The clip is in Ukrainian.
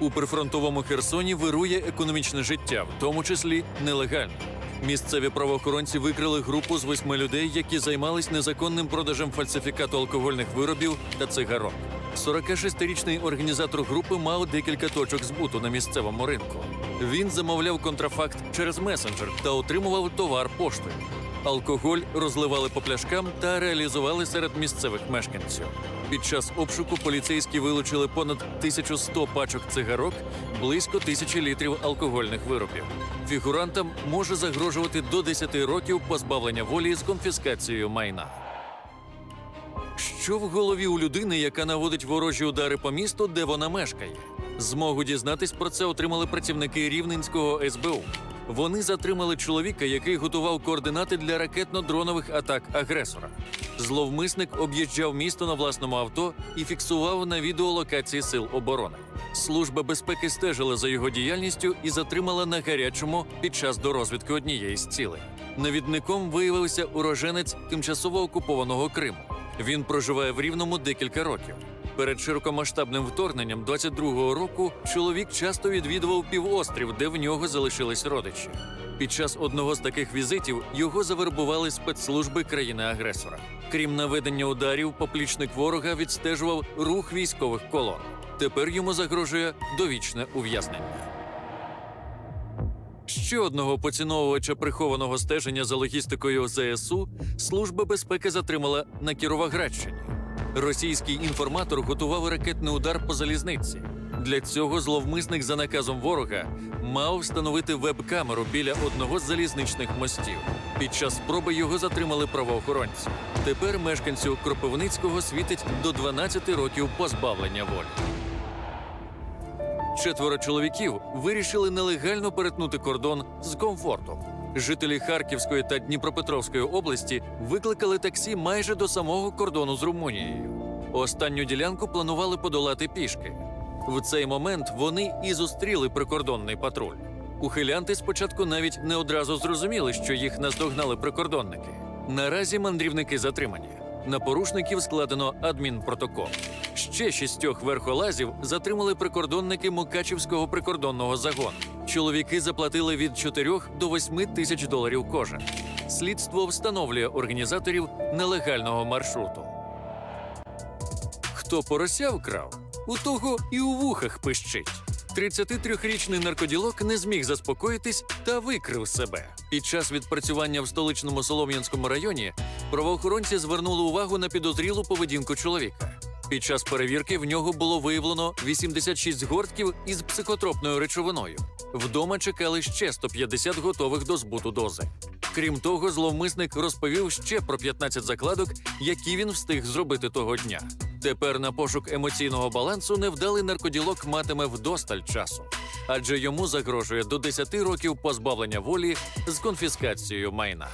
У прифронтовому Херсоні вирує економічне життя, в тому числі нелегальне. Місцеві правоохоронці викрили групу з восьми людей, які займались незаконним продажем фальсифікату алкогольних виробів та цигарок. 46-річний організатор групи мав декілька точок збуту на місцевому ринку. Він замовляв контрафакт через месенджер та отримував товар поштою. Алкоголь розливали по пляшкам та реалізували серед місцевих мешканців. Під час обшуку поліцейські вилучили понад 1100 пачок цигарок, близько тисячі літрів алкогольних виробів. Фігурантам може загрожувати до 10 років позбавлення волі з конфіскацією майна. Що в голові у людини, яка наводить ворожі удари по місту, де вона мешкає? Змогу дізнатись про це отримали працівники Рівненського СБУ. Вони затримали чоловіка, який готував координати для ракетно-дронових атак агресора. Зловмисник об'їжджав місто на власному авто і фіксував на відео локації сил оборони. Служба безпеки стежила за його діяльністю і затримала на гарячому під час дорозвідки однієї з цілей. Навідником виявився уроженець тимчасово окупованого Криму. Він проживає в Рівному декілька років. Перед широкомасштабним вторгненням 22-го року чоловік часто відвідував півострів, де в нього залишились родичі. Під час одного з таких візитів його завербували спецслужби країни-агресора. Крім наведення ударів, поплічник ворога відстежував рух військових колон. Тепер йому загрожує довічне ув'язнення. Ще одного поціновувача прихованого стеження за логістикою ЗСУ Служба безпеки затримала на Кіровоградщині. Російський інформатор готував ракетний удар по залізниці. Для цього зловмисник за наказом ворога мав встановити веб-камеру біля одного з залізничних мостів. Під час спроби його затримали правоохоронці. Тепер мешканцю Кропивницького світить до 12 років позбавлення волі. Четверо чоловіків вирішили нелегально перетнути кордон з комфортом. Жителі Харківської та Дніпропетровської області викликали таксі майже до самого кордону з Румунією. Останню ділянку планували подолати пішки. В цей момент вони і зустріли прикордонний патруль. Ухилянти спочатку навіть не одразу зрозуміли, що їх наздогнали прикордонники. Наразі мандрівники затримані. На порушників складено адмінпротокол. Ще шістьох верхолазів затримали прикордонники Мукачівського прикордонного загону. Чоловіки заплатили від 4 до 8 тисяч доларів кожен. Слідство встановлює організаторів нелегального маршруту. Хто порося вкрав, у того і у вухах пищить. 33-річний наркоділок не зміг заспокоїтись та викрив себе. Під час відпрацювання в столичному Солом'янському районі правоохоронці звернули увагу на підозрілу поведінку чоловіка. Під час перевірки в нього було виявлено 86 згортків із психотропною речовиною. Вдома чекали ще 150 готових до збуту дози. Крім того, зловмисник розповів ще про 15 закладок, які він встиг зробити того дня. Тепер на пошук емоційного балансу невдалий наркоділок матиме вдосталь часу, адже йому загрожує до 10 років позбавлення волі з конфіскацією майна.